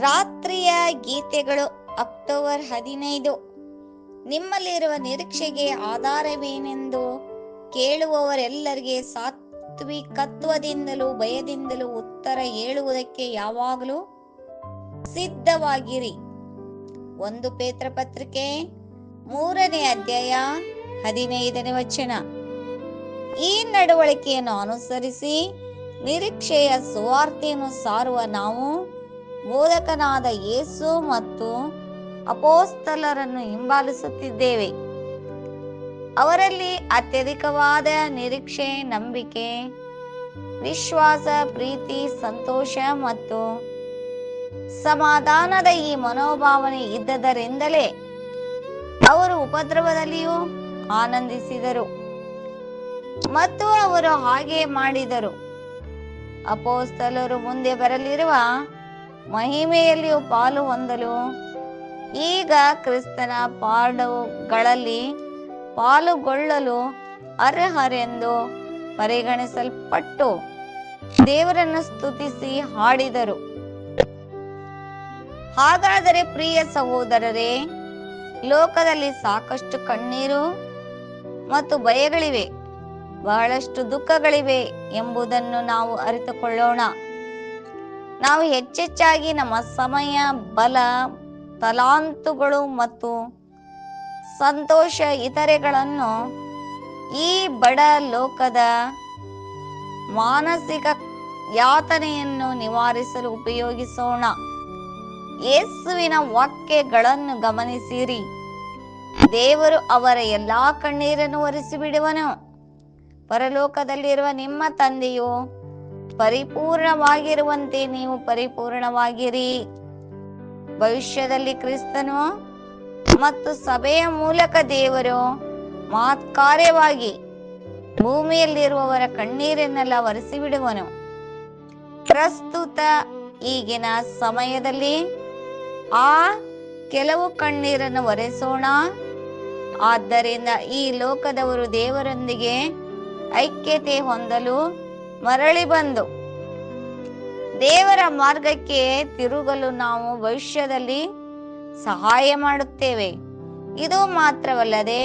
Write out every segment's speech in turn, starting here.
ರಾತ್ರಿಯ ಗೀತೆಗಳು ಅಕ್ಟೋಬರ್ ಹದಿನೈದು. ನಿಮ್ಮಲ್ಲಿರುವ ನಿರೀಕ್ಷೆಗೆ ಆಧಾರವೇನೆಂದು ಕೇಳುವವರೆಲ್ಲರಿಗೆ ಸಾತ್ವಿಕತ್ವದಿಂದಲೂ ಭಯದಿಂದಲೂ ಉತ್ತರ ಹೇಳುವುದಕ್ಕೆ ಯಾವಾಗಲೂ ಸಿದ್ಧವಾಗಿರಿ. ಒಂದು ಪೇತ್ರ ಪತ್ರಿಕೆ ಮೂರನೇ ಅಧ್ಯಾಯ ಹದಿನೈದನೇ ವಚನ. ಈ ನಡವಳಿಕೆಯನ್ನು ಅನುಸರಿಸಿ ನಿರೀಕ್ಷೆಯ ಸುವಾರ್ತೆಯನ್ನು ಸಾರುವ ನಾವು ಬೋಧಕನಾದ ಯೇಸು ಮತ್ತು ಅಪೋಸ್ತಲರನ್ನು ಹಿಂಬಾಲಿಸುತ್ತಿದ್ದೇವೆ. ಅವರಲ್ಲಿ ಅತ್ಯಧಿಕವಾದ ನಿರೀಕ್ಷೆ, ನಂಬಿಕೆ, ವಿಶ್ವಾಸ, ಪ್ರೀತಿ, ಸಂತೋಷ ಮತ್ತು ಸಮಾಧಾನದ ಈ ಮನೋಭಾವನೆ ಇದ್ದದರಿಂದಲೇ ಅವರು ಉಪದ್ರವದಲ್ಲಿಯೂ ಆನಂದಿಸಿದರು ಮತ್ತು ಅವರು ಹಾಗೆ ಮಾಡಿದರು. ಅಪೋಸ್ತಲರು ಮುಂದೆ ಬರಲಿರುವ ಮಹಿಮೆಯಲ್ಲಿಯೂ ಪಾಲು ಹೊಂದಲು. ಈಗ ಕ್ರಿಸ್ತನ ಪಾಡುಗಳಲ್ಲಿ ಪಾಲುಗೊಳ್ಳಲು ಅರ್ಹರೆಂದು ಪರಿಗಣಿಸಲ್ಪಟ್ಟು ದೇವರನ್ನು ಸ್ತುತಿಸಿ ಹಾಡಿದರು. ಹಾಗಾದರೆ ಪ್ರಿಯ ಸಹೋದರರೇ, ಲೋಕದಲ್ಲಿ ಸಾಕಷ್ಟು ಕಣ್ಣೀರು ಮತ್ತು ಭಯಗಳಿವೆ. ಬಹಳಷ್ಟು ದುಃಖಗಳಿವೆ ಎಂಬುದನ್ನು ನಾವು ಅರಿತುಕೊಳ್ಳೋಣ. ನಾವು ಹೆಚ್ಚೆಚ್ಚಾಗಿ ನಮ್ಮ ಸಮಯ, ಬಲ, ತಲಾಂತುಗಳು ಮತ್ತು ಸಂತೋಷ ಇತರೆಗಳನ್ನು ಈ ಬಡ ಲೋಕದ ಮಾನಸಿಕ ಯಾತನೆಯನ್ನು ನಿವಾರಿಸಲು ಉಪಯೋಗಿಸೋಣ. ಯೇಸುವಿನ ವಾಕ್ಯಗಳನ್ನು ಗಮನಿಸಿರಿ. ದೇವರು ಅವರ ಎಲ್ಲಾ ಕಣ್ಣೀರನ್ನು ಒರೆಸಿಬಿಡುವನು. ಪರಲೋಕದಲ್ಲಿರುವ ನಿಮ್ಮ ತಂದೆಯು ಪರಿಪೂರ್ಣವಾಗಿರುವಂತೆ ನೀವು ಪರಿಪೂರ್ಣವಾಗಿರಿ. ಭವಿಷ್ಯದಲ್ಲಿ ಕ್ರಿಸ್ತನು ಮತ್ತು ಸಭೆಯ ಮೂಲಕ ದೇವರು ಮಾತ್ಕಾರ್ಯವಾಗಿ ಭೂಮಿಯಲ್ಲಿರುವವರ ಕಣ್ಣೀರನ್ನೆಲ್ಲ ಒರೆಸಿಬಿಡುವನು. ಪ್ರಸ್ತುತ ಈಗಿನ ಸಮಯದಲ್ಲಿ ಆ ಕೆಲವು ಕಣ್ಣೀರನ್ನು ಒರೆಸೋಣ. ಆದ್ದರಿಂದ ಈ ಲೋಕದವರು ದೇವರೊಂದಿಗೆ ಐಕ್ಯತೆ ಹೊಂದಲು ಮರಳಿ ಬಂದು ದೇವರ ಮಾರ್ಗಕ್ಕೆ ತಿರುಗಲು ನಾವು ಭವಿಷ್ಯದಲ್ಲಿ ಸಹಾಯ ಮಾಡುತ್ತೇವೆ. ಇದು ಮಾತ್ರವಲ್ಲದೆ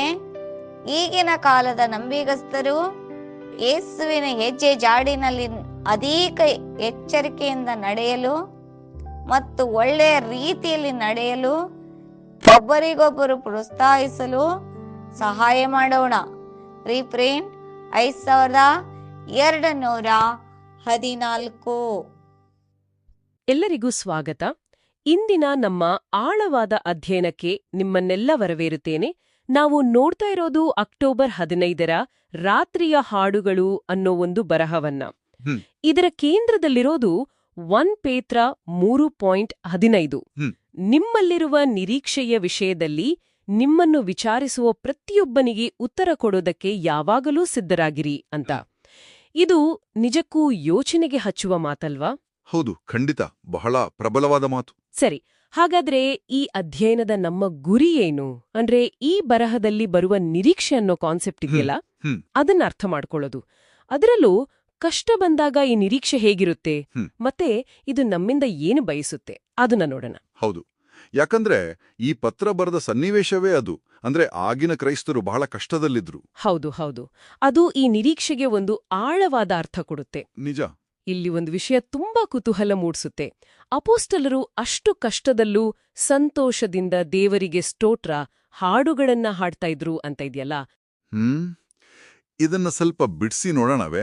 ಈಗಿನ ಕಾಲದ ನಂಬಿಗಸ್ತರು ಯೇಸುವಿನ ಹೆಜ್ಜೆ ಜಾಡಿನಲ್ಲಿ ಅಧಿಕ ಎಚ್ಚರಿಕೆಯಿಂದ ನಡೆಯಲು ಮತ್ತು ಒಳ್ಳೆಯ ರೀತಿಯಲ್ಲಿ ನಡೆಯಲು ಒಬ್ಬರಿಗೊಬ್ಬರು ಪ್ರೋತ್ಸಾಹಿಸಲು ಸಹಾಯ ಮಾಡೋಣ. ರೀಪ್ರಿಂಟ್ ಐದು ಸಾವಿರದ ಎರಡು ನೂರ ಹದಿನಾಲ್ಕು ಎಲ್ಲರಿಗೂ ಸ್ವಾಗತ. ಇಂದಿನ ನಮ್ಮ ಆಳವಾದ ಅಧ್ಯಯನಕ್ಕೆ ನಿಮ್ಮನ್ನೆಲ್ಲ ವರವೇರುತ್ತೇನೆ. ನಾವು ನೋಡ್ತಾ ಇರೋದು ಅಕ್ಟೋಬರ್ ಹದಿನೈದರ ರಾತ್ರಿಯ ಹಾಡುಗಳು ಅನ್ನೋ ಒಂದು ಬರಹವನ್ನ. ಇದರ ಕೇಂದ್ರದಲ್ಲಿರೋದು ಒನ್ ಪೇತ್ರ ಮೂರು ಪಾಯಿಂಟ್ ಹದಿನೈದು. ನಿಮ್ಮಲ್ಲಿರುವ ನಿರೀಕ್ಷೆಯ ವಿಷಯದಲ್ಲಿ ನಿಮ್ಮನ್ನು ವಿಚಾರಿಸುವ ಪ್ರತಿಯೊಬ್ಬನಿಗೆ ಉತ್ತರ ಕೊಡೋದಕ್ಕೆ ಯಾವಾಗಲೂ ಸಿದ್ಧರಾಗಿರಿ ಅಂತ. ಇದು ನಿಜಕ್ಕೂ ಯೋಚನೆಗೆ ಹಚ್ಚುವ ಮಾತಲ್ವಾ? ಹೌದು ಖಂಡಿತ. ಬಹಳ ಪ್ರಬಲವಾದ ಮಾತು. ಸರಿ ಹಾಗಾದ್ರೆ ಈ ಅಧ್ಯಯನದ ನಮ್ಮ ಗುರಿ ಏನು? ಅಂದ್ರೆ ಈ ಬರಹದಲ್ಲಿ ಬರುವ ನಿರೀಕ್ಷೆ ಅನ್ನೋ ಕಾನ್ಸೆಪ್ಟ್ ಇದೆಯಲ್ಲ. ಅದನ್ನ ಅರ್ಥ ಮಾಡ್ಕೊಳ್ಳೋದು. ಅದರಲ್ಲೂ ಕಷ್ಟ ಬಂದಾಗ ಈ ನಿರೀಕ್ಷೆ ಹೇಗಿರುತ್ತೆ? ಮತ್ತೆ ಇದು ನಮ್ಮಿಂದ ಏನು ಬಯಸುತ್ತೆ? ಅದನ್ನ ನೋಡೋಣ. ಹೌದು. ಯಾಕಂದ್ರೆ ಈ ಪತ್ರ ಬರೆದ ಸನ್ನಿವೇಶವೇ ಅದು. ಅಂದ್ರೆ ಆಗಿನ ಕ್ರೈಸ್ತರು ಬಹಳ ಕಷ್ಟದಲ್ಲಿದ್ರು. ಹೌದು ಹೌದು. ಅದು ಈ ನಿರೀಕ್ಷೆಗೆ ಒಂದು ಆಳವಾದ ಅರ್ಥ ಕೊಡುತ್ತೆ. ನಿಜ. ಇಲ್ಲಿ ಒಂದು ವಿಷಯ ತುಂಬಾ ಕುತೂಹಲ ಮೂಡಿಸುತ್ತೆ. ಅಪೋಸ್ಟಲರು ಅಷ್ಟು ಕಷ್ಟದಲ್ಲೂ ಸಂತೋಷದಿಂದ ದೇವರಿಗೆ ಸ್ತೋತ್ರ ಹಾಡುಗಳನ್ನ ಹಾಡ್ತಾ ಇದ್ರು ಅಂತ ಇದೆಯಲ್ಲ? ಹ್ಮ್. ಇದನ್ನ ಸ್ವಲ್ಪ ಬಿಡಿಸಿ ನೋಡೋಣವೇ.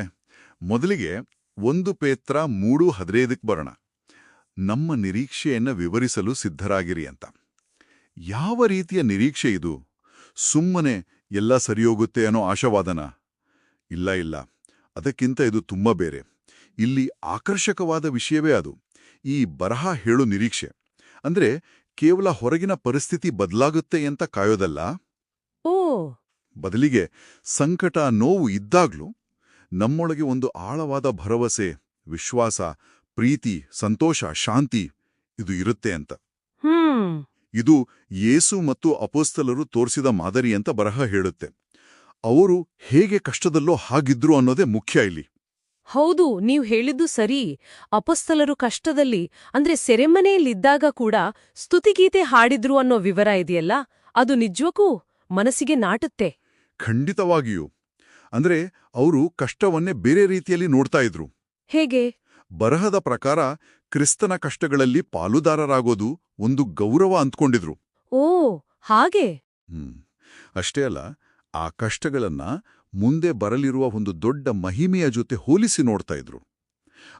ಮೊದಲಿಗೆ ಒಂದು ಪೇತ್ರ ಮೂಡು ಹದಿನೈದಕ್ಕೆ ಬರೋಣ. ನಮ್ಮ ನಿರೀಕ್ಷೆಯನ್ನ ವಿವರಿಸಲು ಸಿದ್ಧರಾಗಿರಿ ಅಂತ. ಯಾವ ರೀತಿಯ ನಿರೀಕ್ಷೆ ಇದು? ಸುಮ್ಮನೆ ಎಲ್ಲ ಸರಿಯೋಗುತ್ತೆ ಅನ್ನೋ ಆಶಾವಾದನ? ಇಲ್ಲ ಇಲ್ಲ. ಅದಕ್ಕಿಂತ ಇದು ತುಂಬಾ ಬೇರೆ. ಇಲ್ಲಿ ಆಕರ್ಷಕವಾದ ವಿಷಯವೇ ಅದು. ಈ ಬರಹ ಹೇಳು ನಿರೀಕ್ಷೆ. ಅಂದ್ರೆ ಕೇವಲ ಹೊರಗಿನ ಪರಿಸ್ಥಿತಿ ಬದಲಾಗುತ್ತೆ ಅಂತ ಕಾಯೋದಲ್ಲ? ಓ! ಬದಲಿಗೆ ಸಂಕಟ ನೋವು ಇದ್ದಾಗ್ಲೂ ನಮ್ಮೊಳಗೆ ಒಂದು ಆಳವಾದ ಭರವಸೆ ವಿಶ್ವಾಸ ಪ್ರೀತಿ ಸಂತೋಷ ಶಾಂತಿ ಇದು ಇರುತ್ತೆ ಅಂತ. ಹ್ಮ್. ಇದು ಯೇಸು ಮತ್ತು ಅಪೋಸ್ತಲರು ತೋರಿಸಿದ ಮಾದರಿ ಅಂತ ಬರಹ ಹೇಳುತ್ತೆ. ಅವರು ಹೇಗೆ ಕಷ್ಟದಲ್ಲೋ ಹಾಗಿದ್ರು ಅನ್ನೋದೇ ಮುಖ್ಯ ಇಲ್ಲಿ. ಹೌದು ನೀವು ಹೇಳಿದ್ದು ಸರಿ. ಅಪಸ್ತಲರು ಕಷ್ಟದಲ್ಲಿ ಅಂದ್ರೆ ಸೆರೆಮನೆಯಲ್ಲಿದ್ದಾಗ ಕೂಡ ಸ್ತುತಿಗೀತೆ ಹಾಡಿದ್ರು ಅನ್ನೋ ವಿವರ ಇದೆಯಲ್ಲ? ಅದು ನಿಜಕ್ಕೂ ಮನಸ್ಸಿಗೆ ನಾಟುತ್ತೆ. ಖಂಡಿತವಾಗಿಯೂ. ಅಂದ್ರೆ ಅವರು ಕಷ್ಟವನ್ನೇ ಬೇರೆ ರೀತಿಯಲ್ಲಿ ನೋಡ್ತಾ ಇದ್ರು. ಹೇಗೆ? ಬರಹದ ಪ್ರಕಾರ ಕ್ರಿಸ್ತನ ಕಷ್ಟಗಳಲ್ಲಿ ಪಾಲುದಾರರಾಗೋದು ಒಂದು ಗೌರವ ಅಂದ್ಕೊಂಡಿದ್ರು. ಓ ಹಾಗೆ? ಅಷ್ಟೇ ಅಲ್ಲ ಆ ಕಷ್ಟಗಳನ್ನ ಮುಂದೆ ಬರಲಿರುವ ಒಂದು ದೊಡ್ಡ ಮಹಿಮೆಯ ಜೊತೆ ಹೋಲಿಸಿ ನೋಡ್ತಾ ಇದ್ರು.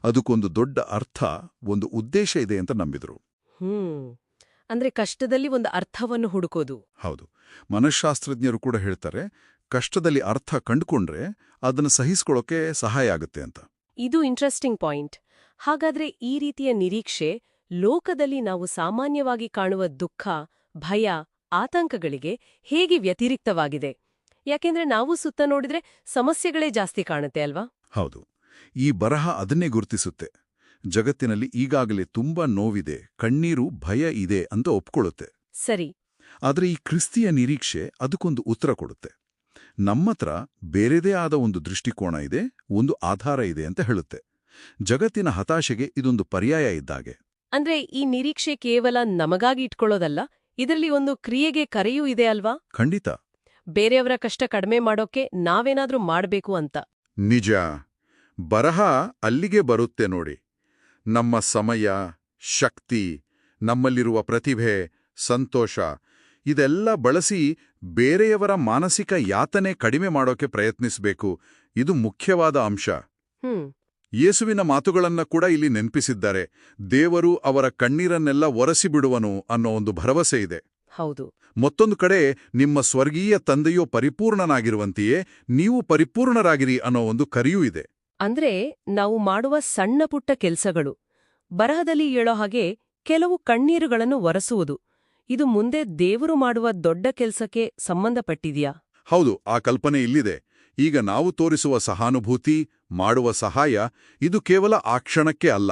ಅದಕ್ಕೊಂದು ದೊಡ್ಡ ಅರ್ಥ ಒಂದು ಉದ್ದೇಶ ಇದೆ ಅಂತ ನಂಬಿದ್ರು. ಹ್ಮ್. ಅಂದ್ರೆ ಕಷ್ಟದಲ್ಲಿ ಒಂದು ಅರ್ಥವನ್ನು ಹುಡುಕೋದು. ಹೌದು. ಮನಃಶಾಸ್ತ್ರಜ್ಞರು ಕೂಡ ಹೇಳ್ತಾರೆ ಕಷ್ಟದಲ್ಲಿ ಅರ್ಥ ಕಂಡುಕೊಂಡ್ರೆ ಅದನ್ನು ಸಹಿಸ್ಕೊಳ್ಳೋಕೆ ಸಹಾಯ ಆಗುತ್ತೆ ಅಂತ. ಇದು ಇಂಟ್ರೆಸ್ಟಿಂಗ್ ಪಾಯಿಂಟ್ ಹಾಗಾದ್ರೆ ಈ ರೀತಿಯ ನಿರೀಕ್ಷೆ ಲೋಕದಲ್ಲಿ ನಾವು ಸಾಮಾನ್ಯವಾಗಿ ಕಾಣುವ ದುಃಖ ಭಯ ಆತಂಕಗಳಿಗೆ ಹೇಗೆ ವ್ಯತಿರಿಕ್ತವಾಗಿದೆ? ಯಾಕೆಂದ್ರೆ ನಾವು ಸುತ್ತ ನೋಡಿದ್ರೆ ಸಮಸ್ಯೆಗಳೇ ಜಾಸ್ತಿ ಕಾಣುತ್ತೆ ಅಲ್ವಾ? ಹೌದು. ಈ ಬರಹ ಅದನ್ನೇ ಗುರುತಿಸುತ್ತೆ. ಜಗತ್ತಿನಲ್ಲಿ ಈಗಾಗಲೇ ತುಂಬಾ ನೋವಿದೆ ಕಣ್ಣೀರು ಭಯ ಇದೆ ಅಂತ ಒಪ್ಕೊಳ್ಳುತ್ತೆ. ಸರಿ. ಆದರೆ ಈ ಕ್ರಿಸ್ತಿಯ ನಿರೀಕ್ಷೆ ಅದಕ್ಕೊಂದು ಉತ್ತರ ಕೊಡುತ್ತೆ. ನಮ್ಮತ್ರ ಬೇರೆದೇ ಆದ ಒಂದು ದೃಷ್ಟಿಕೋನ ಇದೆ ಒಂದು ಆಧಾರ ಇದೆ ಅಂತ ಹೇಳುತ್ತೆ. ಜಗತ್ತಿನ ಹತಾಶೆಗೆ ಇದೊಂದು ಪರ್ಯಾಯ ಇದ್ದಾಗೆ. ಅಂದ್ರೆ ಈ ನಿರೀಕ್ಷೆ ಕೇವಲ ನಮಗಾಗಿ ಇಟ್ಕೊಳ್ಳೋದಲ್ಲ ಇದರಲ್ಲಿ ಒಂದು ಕ್ರಿಯೆಗೆ ಕರೆಯೂ ಇದೆ ಅಲ್ವಾ? ಖಂಡಿತ. ಬೇರೆಯವರ ಕಷ್ಟ ಕಡಿಮೆ ಮಾಡೋಕೆ ನಾವೇನಾದ್ರೂ ಮಾಡಬೇಕು ಅಂತ. ನಿಜ. ಬರಹ ಅಲ್ಲಿಗೆ ಬರುತ್ತೆ ನೋಡಿ. ನಮ್ಮ ಸಮಯ ಶಕ್ತಿ ನಮ್ಮಲ್ಲಿರುವ ಪ್ರತಿಭೆ ಸಂತೋಷ ಇದೆಲ್ಲ ಬಳಸಿ ಬೇರೆಯವರ ಮಾನಸಿಕ ಯಾತನೆ ಕಡಿಮೆ ಮಾಡೋಕೆ ಪ್ರಯತ್ನಿಸಬೇಕು. ಇದು ಮುಖ್ಯವಾದ ಅಂಶ. ಹ್ಮ್. ಯೇಸುವಿನ ಮಾತುಗಳನ್ನ ಕೂಡ ಇಲ್ಲಿ ನೆನಪಿಸಿದ್ದಾರೆ. ದೇವರು ಅವರ ಕಣ್ಣೀರನ್ನೆಲ್ಲ ಒರೆಸಿಬಿಡುವನು ಅನ್ನೋ ಒಂದು ಭರವಸೆ ಇದೆ. ಹೌದು. ಮತ್ತೊಂದು ಕಡೆ ನಿಮ್ಮ ಸ್ವರ್ಗೀಯ ತಂದೆಯೋ ಪರಿಪೂರ್ಣನಾಗಿರುವಂತೆಯೇ ನೀವು ಪರಿಪೂರ್ಣರಾಗಿರಿ ಅನ್ನೋ ಒಂದು ಕರೆಯೂ ಇದೆ. ಅಂದ್ರೆ ನಾವು ಮಾಡುವ ಸಣ್ಣ ಪುಟ್ಟ ಕೆಲಸಗಳು. ಬರಹದಲ್ಲಿ ಹೇಳೋ ಹಾಗೆ ಕೆಲವು ಕಣ್ಣೀರುಗಳನ್ನು ಒರೆಸುವುದು. ಇದು ಮುಂದೆ ದೇವರು ಮಾಡುವ ದೊಡ್ಡ ಕೆಲಸಕ್ಕೆ ಸಂಬಂಧಪಟ್ಟಿದೆಯಾ? ಹೌದು ಆ ಕಲ್ಪನೆ ಇಲ್ಲಿದೆ. ಈಗ ನಾವು ತೋರಿಸುವ ಸಹಾನುಭೂತಿ ಮಾಡುವ ಸಹಾಯ ಇದು ಕೇವಲ ಆ ಕ್ಷಣಕ್ಕೆ ಅಲ್ಲ.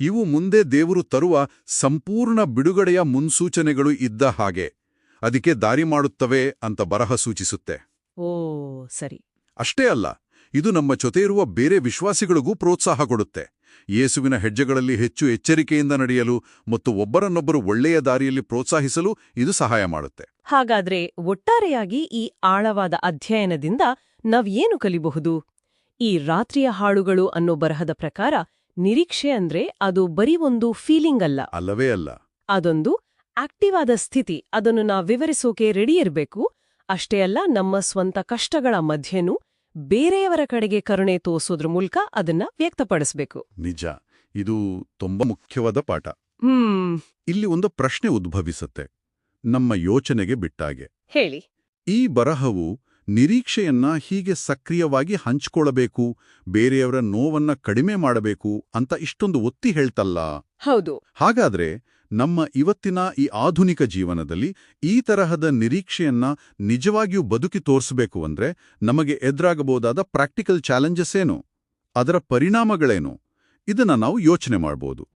ಇವು ಮುಂದೆ ದೇವರು ತರುವ ಸಂಪೂರ್ಣ ಬಿಡುಗಡೆಯ ಮುನ್ಸೂಚನೆಗಳು ಇದ್ದ ಹಾಗೆ. ಅದಕ್ಕೆ ದಾರಿ ಮಾಡುತ್ತವೆ ಅಂತ ಬರಹ ಸೂಚಿಸುತ್ತೆ. ಓ ಸರಿ. ಅಷ್ಟೇ ಅಲ್ಲ ಇದು ನಮ್ಮ ಜೊತೆ ಇರುವ ಬೇರೆ ವಿಶ್ವಾಸಿಗಳಿಗೂ ಪ್ರೋತ್ಸಾಹ ಕೊಡುತ್ತೆ. ಯೇಸುವಿನ ಹೆಜ್ಜೆಗಳಲ್ಲಿ ಹೆಚ್ಚು ಎಚ್ಚರಿಕೆಯಿಂದ ನಡೆಯಲು ಮತ್ತು ಒಬ್ಬರನ್ನೊಬ್ಬರು ಒಳ್ಳೆಯ ದಾರಿಯಲ್ಲಿ ಪ್ರೋತ್ಸಾಹಿಸಲು ಇದು ಸಹಾಯ ಮಾಡುತ್ತೆ. ಹಾಗಾದ್ರೆ ಒಟ್ಟಾರೆಯಾಗಿ ಈ ಆಳವಾದ ಅಧ್ಯಯನದಿಂದ ನಾವೇನು ಏನು ಕಲಿಬಹುದು? ಈ ರಾತ್ರಿಯ ಹಾಡುಗಳು ಅನ್ನೋ ಬರಹದ ಪ್ರಕಾರ ನಿರೀಕ್ಷೆ ಅಂದ್ರೆ ಅದು ಬರೀ ಒಂದು ಫೀಲಿಂಗ್ ಅಲ್ಲ. ಅಲ್ಲವೇ ಅಲ್ಲ. ಅದೊಂದು ಆಕ್ಟಿವ್ ಆದ ಸ್ಥಿತಿ. ಅದನ್ನು ನಾವು ವಿವರಿಸೋಕೆ ರೆಡಿ ಇರಬೇಕು. ಅಷ್ಟೇ ಅಲ್ಲ ನಮ್ಮ ಸ್ವಂತ ಕಷ್ಟಗಳ ಮಧ್ಯೆನೂ ಬೇರೆಯವರ ಕಡೆಗೆ ಕರುಣೆ ತೋರಿಸೋದ್ರ ಮೂಲಕ ಅದನ್ನ ವ್ಯಕ್ತಪಡಿಸಬೇಕು. ನಿಜ. ಇದು ತುಂಬಾ ಮುಖ್ಯವಾದ ಪಾಠ. ಹ್ಮ್. ಇಲ್ಲಿ ಒಂದು ಪ್ರಶ್ನೆ ಉದ್ಭವಿಸುತ್ತೆ. ನಮ್ಮ ಯೋಚನೆಗೆ ಬಿಟ್ಟಾಗೆ. ಹೇಳಿ. ಈ ಬರಹವು ನಿರೀಕ್ಷೆಯನ್ನ ಹೀಗೆ ಸಕ್ರಿಯವಾಗಿ ಹಂಚಿಕೊಳ್ಳಬೇಕು ಬೇರೆಯವರ ನೋವನ್ನ ಕಡಿಮೆ ಮಾಡಬೇಕು ಅಂತ ಇಷ್ಟೊಂದು ಒತ್ತಿ ಹೇಳ್ತಲ್ಲ. ಹೌದು. ಹಾಗಾದ್ರೆ ನಮ್ಮ ಇವತ್ತಿನ ಈ ಆಧುನಿಕ ಜೀವನದಲ್ಲಿ ಈ ತರಹದ ನಿರೀಕ್ಷೆಯನ್ನ ನಿಜವಾಗಿಯೂ ಬದುಕಿ ತೋರಿಸಬೇಕು ಅಂದ್ರೆ ನಮಗೆ ಎದುರಾಗಬಹುದಾದ ಪ್ರಾಕ್ಟಿಕಲ್ ಚಾಲೆಂಜಸ್ ಏನು? ಅದರ ಪರಿಣಾಮಗಳೇನು? ಇದನ್ನ ನಾವು ಯೋಚನೆ ಮಾಡಬಹುದು